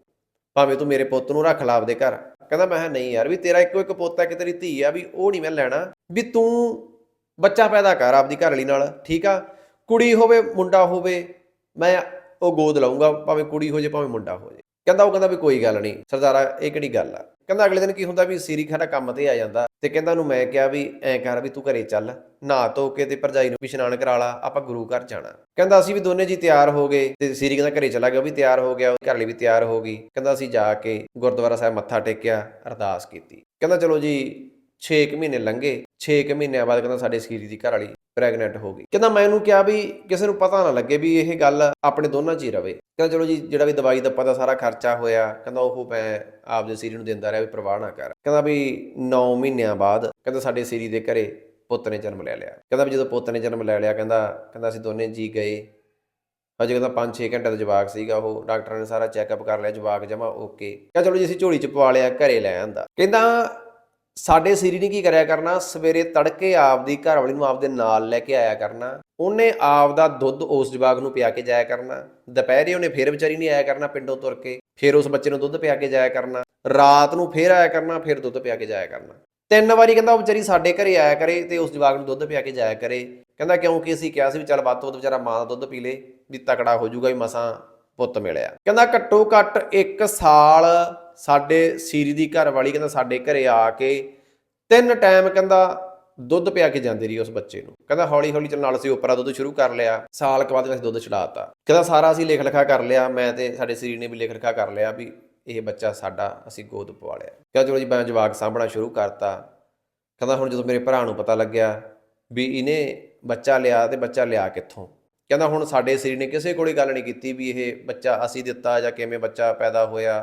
ਭਾਵੇਂ ਤੂੰ ਮੇਰੇ ਪੁੱਤ ਨੂੰ ਰੱਖ ਲਾ ਆਪਦੇ ਘਰ। ਕਹਿੰਦਾ ਮੈਂ ਕਿਹਾ, ਨਹੀਂ ਯਾਰ ਵੀ ਤੇਰਾ ਇੱਕੋ ਇੱਕ ਪੁੱਤ ਹੈ ਕਿ ਤੇਰੀ ਧੀ ਆ, ਵੀ ਉਹ ਨਹੀਂ ਮੈਂ ਲੈਣਾ। ਵੀ ਤੂੰ ਬੱਚਾ ਪੈਦਾ ਕਰ ਆਪਦੀ ਘਰ ਵਾਲੀ ਨਾਲ, ਠੀਕ ਆ? ਕੁੜੀ ਹੋਵੇ, ਮੁੰਡਾ ਹੋਵੇ, ਮੈਂ ਉਹ ਗੋਦ ਲਾਉਂਗਾ ਭਾਵੇਂ ਕੁੜੀ ਹੋ ਜੇ, ਭਾਵੇਂ ਮੁੰਡਾ ਹੋ ਜੇ। ਕਹਿੰਦਾ ਉਹ ਕਹਿੰਦਾ ਵੀ ਕੋਈ ਗੱਲ ਨਹੀਂ, ਸਰਦਾਰਾ, ਇਹ ਕਿਹੜੀ ਗੱਲ ਆ? ਕਹਿੰਦਾ ਅਗਲੇ ਦਿਨ ਕੀ ਹੁੰਦਾ ਵੀ ਸੀਰੀ ਖੜਾ ਕੰਮ ਤੇ ਆ ਜਾਂਦਾ, ਤੇ ਕਹਿੰਦਾ ਉਹਨੂੰ ਮੈਂ ਕਿਹਾ ਵੀ ਐਂ ਕਰ ਵੀ ਤੂੰ ਘਰੇ ਚੱਲ, ਨਹਾ ਧੋ ਕੇ ਤੇ ਭਰਜਾਈ ਨੂੰ ਵੀ ਇਸ਼ਨਾਨ ਕਰਾ ਲਾ, ਆਪਾਂ ਗੁਰੂ ਘਰ ਜਾਣਾ। ਕਹਿੰਦਾ ਅਸੀਂ ਵੀ ਦੋਨੇ ਜੀ ਤਿਆਰ ਹੋ ਗਏ, ਤੇ ਸੀਰੀ ਕਹਿੰਦਾ ਘਰੇ ਚਲਾ ਗਿਆ, ਉਹ ਵੀ ਤਿਆਰ ਹੋ ਗਿਆ ਘਰ ਲਈ ਵੀ ਤਿਆਰ ਹੋ ਗਈ। ਕਹਿੰਦਾ ਅਸੀਂ ਜਾ ਕੇ ਗੁਰਦੁਆਰਾ ਸਾਹਿਬ ਮੱਥਾ ਟੇਕਿਆ, ਅਰਦਾਸ ਕੀਤੀ। ਕਹਿੰਦਾ ਚਲੋ ਜੀ 6 ਮਹੀਨੇ ਲੰਘੇ 6 ਮਹੀਨਿਆਂ ਬਾਅਦ ਕਹਿੰਦਾ ਸਾਡੇ ਸੀਰੀ ਦੀ ਘਰ ਵਾਲੀ ਪ੍ਰੈਗਨੈਂਟ ਹੋ ਗਈ। ਕਹਿੰਦਾ ਮੈਂ ਉਹਨੂੰ ਕਿਹਾ ਵੀ ਕਿਸੇ ਨੂੰ ਪਤਾ ਨਾ ਲੱਗੇ ਵੀ ਇਹ ਗੱਲ ਆਪਣੇ ਦੋਨਾਂ 'ਚ ਹੀ ਰਵੇ। ਕਹਿੰਦਾ ਚਲੋ ਜੀ, ਜਿਹੜਾ ਵੀ ਦਵਾਈ ਦਾ ਪਤਾ ਸਾਰਾ ਖਰਚਾ ਹੋਇਆ, ਕਹਿੰਦਾ ਉਹ ਮੈਂ ਆਪਦੇ ਸੀਰੀ ਨੂੰ ਦਿੰਦਾ ਰਿਹਾ ਵੀ ਪ੍ਰਵਾਹ ਨਾ ਕਰ। ਕਹਿੰਦਾ ਵੀ 9 ਮਹੀਨਿਆਂ ਬਾਅਦ ਕਹਿੰਦਾ ਸਾਡੇ ਸੀਰੀ ਦੇ ਘਰੇ ਪੁੱਤ ਨੇ ਜਨਮ ਲੈ ਲਿਆ। ਕਹਿੰਦਾ ਵੀ ਜਦੋਂ ਪੁੱਤ ਨੇ ਜਨਮ ਲੈ ਲਿਆ, ਕਹਿੰਦਾ ਕਹਿੰਦਾ ਅਸੀਂ ਦੋਨੇ ਜੀ ਗਏ। ਅਜੇ ਕਹਿੰਦਾ 5-6 ਘੰਟੇ ਦਾ ਜਵਾਕ ਸੀਗਾ ਉਹ, ਡਾਕਟਰਾਂ ਨੇ ਸਾਰਾ ਚੈੱਕਅਪ ਕਰ ਲਿਆ, ਜਵਾਕ ਜਮਾ ਓਕੇ ਕਹਿੰਦਾ ਚਲੋ ਜੀ ਅਸੀਂ ਝੋਲੀ 'ਚ ਪਵਾ ਲਿਆ, ਘਰੇ ਲੈ ਆਂਦਾ। ਕਹਿੰਦਾ ਸਾਡੇ ਸੀਰੀ ਨੇ ਕੀ ਕਰਿਆ ਕਰਨਾ? ਸਵੇਰੇ ਤੜਕੇ ਆਪਦੀ ਘਰਵਾਲੀ ਨੂੰ ਆਪਦੇ ਨਾਲ ਲੈ ਕੇ ਆਇਆ ਕਰਨਾ। ਉਹਨੇ ਆਪ ਦਾ ਦੁੱਧ ਉਸ ਜਵਾਗ ਨੂੰ ਪਿਆ ਕੇ ਜਾਇਆ ਕਰਨਾ। ਦੁਪਹਿਰੇ ਉਹਨੇ ਫੇਰ ਵਿਚਾਰੀ ਨਹੀਂ ਆਇਆ ਕਰਨਾ ਪਿੰਡੋਂ ਤੁਰ ਕੇ। ਫੇਰ ਉਸ ਬੱਚੇ ਨੂੰ ਦੁੱਧ ਪਿਆ ਕੇ ਜਾਇਆ ਕਰਨਾ। ਰਾਤ ਨੂੰ ਫੇਰ ਆਇਆ ਕਰਨਾ, ਫੇਰ ਦੁੱਧ ਪਿਆ ਕੇ ਜਾਇਆ ਕਰਨਾ। ਤਿੰਨ ਵਾਰੀ ਕਹਿੰਦਾ ਉਹ ਵਿਚਾਰੀ ਸਾਡੇ ਘਰੇ ਆਇਆ ਕਰੇ ਤੇ ਉਸ ਜਵਾਗ ਨੂੰ ਦੁੱਧ ਪਿਆ ਕੇ ਜਾਇਆ ਕਰੇ। ਕਹਿੰਦਾ ਕਿਉਂਕਿ ਅਸੀਂ ਕਿਹਾ ਸੀ ਵੀ ਚੱਲ ਵੱਧ ਤੋਂ ਵੱਧ ਵਿਚਾਰਾ ਮਾਂ ਦਾ ਦੁੱਧ ਪੀ ਲੇ, ਵੀ ਤਕੜਾ ਹੋ ਜਾਊਗਾ ਵੀ ਮਸਾਂ ਪੁੱਤ ਮਿਲਿਆ। ਕਹਿੰਦਾ ਘੱਟੋ ਘੱਟ 1 ਸਾਲ ਸਾਡੇ ਸੀਰੀ ਦੀ ਘਰ ਵਾਲੀ ਕਹਿੰਦਾ ਸਾਡੇ ਘਰੇ ਆ ਕੇ ਤਿੰਨ ਟਾਈਮ ਕਹਿੰਦਾ ਦੁੱਧ ਪਿਆ ਕੇ ਜਾਂਦੀ ਰਹੀ ਉਸ ਬੱਚੇ ਨੂੰ। ਕਹਿੰਦਾ ਹੌਲੀ ਹੌਲੀ ਚੱਲ ਨਾਲ ਅਸੀਂ ਉਪਰਾ ਦੁੱਧ ਸ਼ੁਰੂ ਕਰ ਲਿਆ। ਸਾਲ ਕੁ ਬਾਅਦ ਅਸੀਂ ਦੁੱਧ ਛਡਾਤਾ। ਕਹਿੰਦਾ ਸਾਰਾ ਅਸੀਂ ਲੇਖ ਲਿਖਾ ਕਰ ਲਿਆ। ਮੈਂ ਤੇ ਸਾਡੇ ਸਰੀਰ ਨੇ ਵੀ ਲੇਖ ਲਿਖਾ ਕਰ ਲਿਆ ਵੀ ਇਹ ਬੱਚਾ ਸਾਡਾ ਅਸੀਂ ਗੋਦ ਪਵਾ ਲਿਆ। ਕਹਿੰਦਾ ਚਲੋ ਜੀ ਮੈਂ ਜਵਾਕ ਸਾਂਭਣਾ ਸ਼ੁਰੂ ਕਰਤਾ। ਕਹਿੰਦਾ ਹੁਣ ਜਦੋਂ ਮੇਰੇ ਭਰਾ ਨੂੰ ਪਤਾ ਲੱਗਿਆ ਵੀ ਇਹਨੇ ਬੱਚਾ ਲਿਆ ਤੇ ਬੱਚਾ ਲਿਆ ਕਿੱਥੋਂ? ਕਹਿੰਦਾ ਹੁਣ ਸਾਡੇ ਸਰੀਰ ਨੇ ਕਿਸੇ ਕੋਲੇ ਗੱਲ ਨਹੀਂ ਕੀਤੀ ਵੀ ਇਹ ਬੱਚਾ ਅਸੀਂ ਦਿੱਤਾ ਜਾਂ ਕਿਵੇਂ ਬੱਚਾ ਪੈਦਾ ਹੋਇਆ।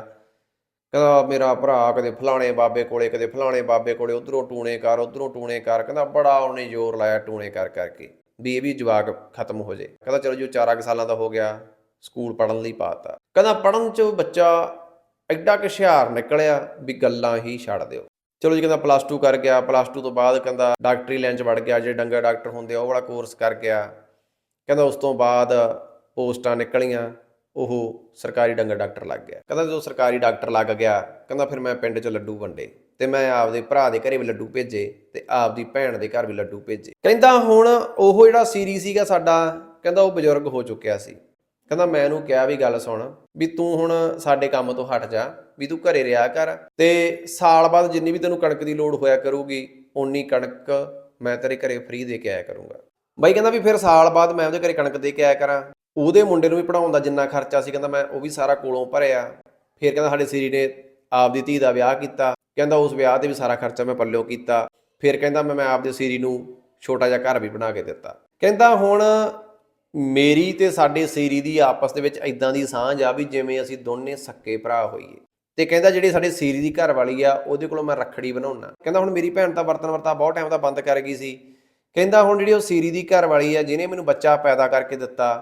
ਕਹਿੰਦਾ ਮੇਰਾ ਭਰਾ ਕਦੇ ਫਲਾਣੇ ਬਾਬੇ ਕੋਲੇ, ਕਦੇ ਫਲਾਣੇ ਬਾਬੇ ਕੋਲੇ, ਉਧਰੋਂ ਟੂਣੇ ਕਰ, ਉਧਰੋਂ ਟੂਣੇ ਕਰ। ਕਹਿੰਦਾ ਬੜਾ ਉਹਨੇ ਜ਼ੋਰ ਲਾਇਆ ਟੂਣੇ ਕਰ ਕਰਕੇ ਵੀ ਇਹ ਵੀ ਜਵਾਕ ਖਤਮ ਹੋ ਜੇ ਕਹਿੰਦਾ ਚਲੋ ਜੀ 4 ਸਾਲਾਂ ਦਾ ਹੋ ਗਿਆ, ਸਕੂਲ ਪੜਨ ਲਈ ਪਾਤਾ ਕਹਿੰਦਾ ਪੜਨ ਚ ਬੱਚਾ ਐਡਾ ਕੁ ਹੁਸ਼ਿਆਰ ਨਿਕਲਿਆ ਵੀ ਗੱਲਾਂ ਹੀ ਛੱਡ ਦਿਓ। ਚਲੋ ਜੀ ਕਹਿੰਦਾ ਪਲੱਸ 2 ਕਰ ਗਿਆ ਪਲੱਸ 2 ਤੋਂ ਬਾਅਦ ਕਹਿੰਦਾ ਡਾਕਟਰੀ ਲਾਈਨ ਚ ਵੜ ਗਿਆ, ਜਿਹੜੇ ਡੰਗਰ ਡਾਕਟਰ ਹੁੰਦੇ ਆ, ਉਹ ਵਾਲਾ ਕੋਰਸ ਕਰ ਗਿਆ। ਕਹਿੰਦਾ ਉਸ ਤੋਂ ਬਾਅਦ ਪੋਸਟਾਂ ਨਿਕਲੀਆਂ, ਉਹ ਸਰਕਾਰੀ ਡੰਗਰ ਡਾਕਟਰ ਲੱਗ ਗਿਆ। ਕਹਿੰਦਾ ਜਦੋਂ ਸਰਕਾਰੀ ਡਾਕਟਰ ਲੱਗ ਗਿਆ, ਕਹਿੰਦਾ ਫਿਰ ਮੈਂ ਪਿੰਡ 'ਚ ਲੱਡੂ ਵੰਡੇ ਤੇ ਮੈਂ ਆਪਦੇ ਭਰਾ ਦੇ ਘਰੇ ਵੀ ਲੱਡੂ ਭੇਜੇ ਤੇ ਆਪਦੀ ਭੈਣ ਦੇ ਘਰ ਵੀ ਲੱਡੂ ਭੇਜੇ। ਕਹਿੰਦਾ ਹੁਣ ਉਹ ਜਿਹੜਾ ਸੀਰੀ ਸੀਗਾ ਸਾਡਾ, ਕਹਿੰਦਾ ਉਹ ਬਜ਼ੁਰਗ ਹੋ ਚੁੱਕਿਆ ਸੀ। ਕਹਿੰਦਾ ਮੈਂ ਇਹਨੂੰ ਕਿਹਾ ਵੀ ਗੱਲ ਸੁਣ ਵੀ ਤੂੰ ਹੁਣ ਸਾਡੇ ਕੰਮ ਤੋਂ ਹਟ ਜਾ, ਵੀ ਤੂੰ ਘਰੇ ਰਿਹਾ ਕਰ ਤੇ ਸਾਲ ਬਾਅਦ ਜਿੰਨੀ ਵੀ ਤੈਨੂੰ ਕਣਕ ਦੀ ਲੋੜ ਹੋਇਆ ਕਰੂਗੀ, ਓਨੀ ਕਣਕ ਮੈਂ ਤੇਰੇ ਘਰੇ ਫ੍ਰੀ ਦੇ ਕੇ ਆਇਆ ਕਰੂੰਗਾ। ਬਾਈ ਕਹਿੰਦਾ ਵੀ ਫਿਰ ਸਾਲ ਬਾਅਦ ਮੈਂ ਉਹਦੇ ਘਰੇ ਕਣਕ ਦੇ ਕੇ ਆਇਆ ਕਰਾਂ। ਉਹਦੇ ਮੁੰਡੇ ਨੂੰ ਵੀ ਪੜਾਉਣ ਦਾ ਜਿੰਨਾ ਖਰਚਾ ਸੀ, ਕਹਿੰਦਾ ਮੈਂ ਉਹ ਵੀ ਸਾਰਾ ਕੋਲੋਂ ਭਰਿਆ। ਫਿਰ ਕਹਿੰਦਾ ਸਾਡੇ ਸੀਰੀ ਨੇ ਆਪਦੀ ਧੀ ਦਾ ਵਿਆਹ ਕੀਤਾ। ਕਹਿੰਦਾ ਉਸ ਵਿਆਹ ਤੇ ਵੀ ਸਾਰਾ ਖਰਚਾ ਮੈਂ ਪੱਲਿਓ ਕੀਤਾ। ਫਿਰ ਕਹਿੰਦਾ ਮੈਂ ਮੈਂ ਆਪਦੇ ਸੀਰੀ ਨੂੰ ਛੋਟਾ ਜਿਹਾ ਘਰ ਵੀ ਬਣਾ ਕੇ ਦਿੱਤਾ। ਕਹਿੰਦਾ ਹੁਣ ਮੇਰੀ ਤੇ ਸਾਡੇ ਸੀਰੀ ਦੀ ਆਪਸ ਦੇ ਵਿੱਚ ਇਦਾਂ ਦੀ ਸਾਂਝ ਆ ਵੀ ਜਿਵੇਂ ਅਸੀਂ ਦੋਨੇ ਸੱਕੇ ਭਰਾ ਹੋਈਏ। ਤੇ ਕਹਿੰਦਾ ਜਿਹੜੀ ਸਾਡੇ ਸੀਰੀ ਦੀ ਘਰ ਵਾਲੀ ਆ, ਉਹਦੇ ਕੋਲੋਂ ਮੈਂ ਰੱਖੜੀ ਬਣਾਉਣਾ ਕਹਿੰਦਾ ਹੁਣ ਮੇਰੀ ਭੈਣ ਤਾਂ ਵਰਤਨ ਵਰਤਾ ਬਹੁਤ ਟਾਈਮ ਦਾ ਬੰਦ ਕਰ ਗਈ ਸੀ। ਕਹਿੰਦਾ ਹੁਣ ਜਿਹੜੀ ਉਹ ਸੀਰੀ ਦੀ ਘਰ ਵਾਲੀ ਆ, ਜਿਹਨੇ ਮੈਨੂੰ ਬੱਚਾ ਪੈਦਾ ਕਰਕੇ ਦਿੱਤਾ,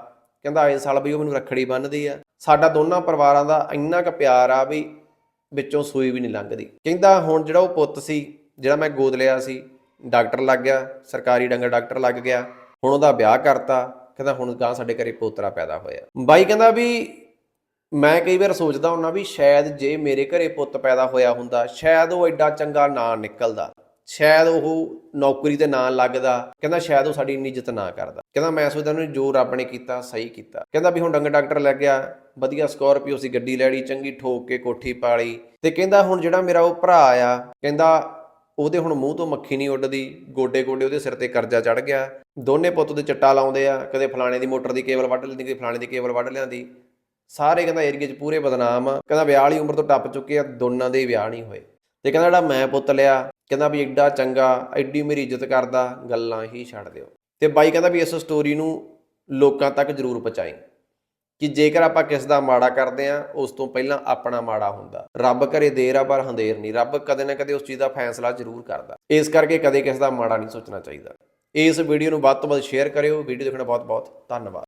ਕਹਿੰਦਾ ਆਏ ਸਾਲ ਵੀ ਉਹ ਮੈਨੂੰ ਰੱਖੜੀ ਬੰਨ੍ਹਦੀ ਆ। ਸਾਡਾ ਦੋਨਾਂ ਪਰਿਵਾਰਾਂ ਦਾ ਇੰਨਾ ਕੁ ਪਿਆਰ ਆ ਵੀ ਵਿੱਚੋਂ ਸੂਈ ਵੀ ਨਹੀਂ ਲੰਘਦੀ। ਕਹਿੰਦਾ ਹੁਣ ਜਿਹੜਾ ਉਹ ਪੁੱਤ ਸੀ, ਜਿਹੜਾ ਮੈਂ ਗੋਦ ਲਿਆ ਸੀ, ਡਾਕਟਰ ਲੱਗ ਗਿਆ, ਸਰਕਾਰੀ ਡੰਗਰ ਡਾਕਟਰ ਲੱਗ ਗਿਆ, ਹੁਣ ਉਹਦਾ ਵਿਆਹ ਕਰਤਾ, ਕਹਿੰਦਾ ਹੁਣ ਗਾਂ ਸਾਡੇ ਘਰੇ ਪੋਤਰਾ ਪੈਦਾ ਹੋਇਆ। ਬਾਈ ਕਹਿੰਦਾ ਵੀ ਮੈਂ ਕਈ ਵਾਰ ਸੋਚਦਾ ਹੁੰਨਾ ਵੀ ਸ਼ਾਇਦ ਜੇ ਮੇਰੇ ਘਰੇ ਪੁੱਤ ਪੈਦਾ ਹੋਇਆ ਹੁੰਦਾ, ਸ਼ਾਇਦ ਉਹ ਐਡਾ ਚੰਗਾ ਨਾ ਨਿਕਲਦਾ। ਸ਼ਾਇਦ ਉਹ ਨੌਕਰੀ ਤੇ ਨਾ ਲੱਗਦਾ, ਕਹਿੰਦਾ ਸ਼ਾਇਦ ਉਹ ਸਾਡੀ ਇੰਨੀ ਇੱਜ਼ਤ ਨਾ ਕਰਦਾ। ਕਹਿੰਦਾ ਮੈਂ ਸੋਚਦਾ ਉਹਨੂੰ ਜੋ ਰੱਬ ਨੇ ਕੀਤਾ, ਸਹੀ ਕੀਤਾ। ਕਹਿੰਦਾ ਵੀ ਹੁਣ ਡੰਗ ਡਾਕਟਰ ਲੈ ਗਿਆ, ਵਧੀਆ ਸਕੋਰਪੀਓ ਸੀ, ਗੱਡੀ ਲੈ ਲਈ, ਚੰਗੀ ਠੋਕ ਕੇ ਕੋਠੀ ਪਾ ਲਈ ਤੇ ਕਹਿੰਦਾ ਹੁਣ ਜਿਹੜਾ ਮੇਰਾ ਉਹ ਭਰਾ ਆ, ਕਹਿੰਦਾ ਉਹਦੇ ਹੁਣ ਮੂੰਹ ਤੋਂ ਮੱਖੀ ਨਹੀਂ ਉੱਡਦੀ ਗੋਡੇ ਗੋਡੇ ਉਹਦੇ ਸਿਰ ਤੇ ਕਰਜ਼ਾ ਚੜ ਗਿਆ। ਦੋਨੇ ਪੁੱਤ ਦੇ ਚੱਟਾ ਲਾਉਂਦੇ ਆ, ਕਦੇ ਫਲਾਣੇ ਦੀ ਮੋਟਰ ਦੀ ਕੇਬਲ ਵੱਢ ਲੈਂਦੀ, ਕਦੇ ਫਲਾਣੇ ਦੀ ਕੇਬਲ ਵੱਢ ਲੈਂਦੀ। ਸਾਰੇ ਕਹਿੰਦਾ ਏਰੀਏ 'ਚ ਪੂਰੇ ਬਦਨਾਮ ਆ। ਕਹਿੰਦਾ ਵਿਆਹ ਵਾਲੀ ਉਮਰ ਤੋਂ ਟੱਪ ਚੁੱਕੇ ਆ, ਦੋਨਾਂ ਦੇ ਵਿਆਹ ਨਹੀਂ ਹੋਏ। ਤੇ ਕਹਿੰਦਾ ਜਿਹੜਾ ਮੈਂ ਪੁੱਤ ਲਿਆ, ਕਹਿੰਦਾ ਵੀ ਐਡਾ ਚੰਗਾ ਐਡੀ ਮੇਰੀ ਇੱਜ਼ਤ ਕਰਦਾ, ਗੱਲਾਂ ਹੀ ਛੱਡ ਦਿਓ। ਤੇ ਬਾਈ ਕਹਿੰਦਾ ਵੀ ਇਸ ਸਟੋਰੀ ਨੂੰ ਲੋਕਾਂ ਤੱਕ ਜ਼ਰੂਰ ਪਹੁੰਚਾਈ ਕਿ ਜੇਕਰ ਆਪਾਂ ਕਿਸ ਦਾ ਮਾੜਾ ਕਰਦੇ ਆ ਉਸ ਤੋਂ ਪਹਿਲਾਂ ਆਪਣਾ ਮਾੜਾ ਹੁੰਦਾ। ਰੱਬ ਕਰੇ ਦੇਰ ਆ, ਪਰ ਹੰਦੇਰ ਨਹੀਂ। ਰੱਬ ਕਦੇ ਨਾ ਕਦੇ ਉਸ ਚੀਜ਼ ਦਾ ਫੈਸਲਾ ਜ਼ਰੂਰ ਕਰਦਾ। ਇਸ ਕਰਕੇ ਕਦੇ ਕਿਸ ਦਾ ਮਾੜਾ ਨਹੀਂ ਸੋਚਣਾ ਚਾਹੀਦਾ। ਇਸ ਵੀਡੀਓ ਨੂੰ ਵੱਧ ਤੋਂ ਵੱਧ ਸ਼ੇਅਰ ਕਰਿਓ। ਵੀਡੀਓ ਦੇਖਣ ਦਾ ਬਹੁਤ ਬਹੁਤ ਧੰਨਵਾਦ।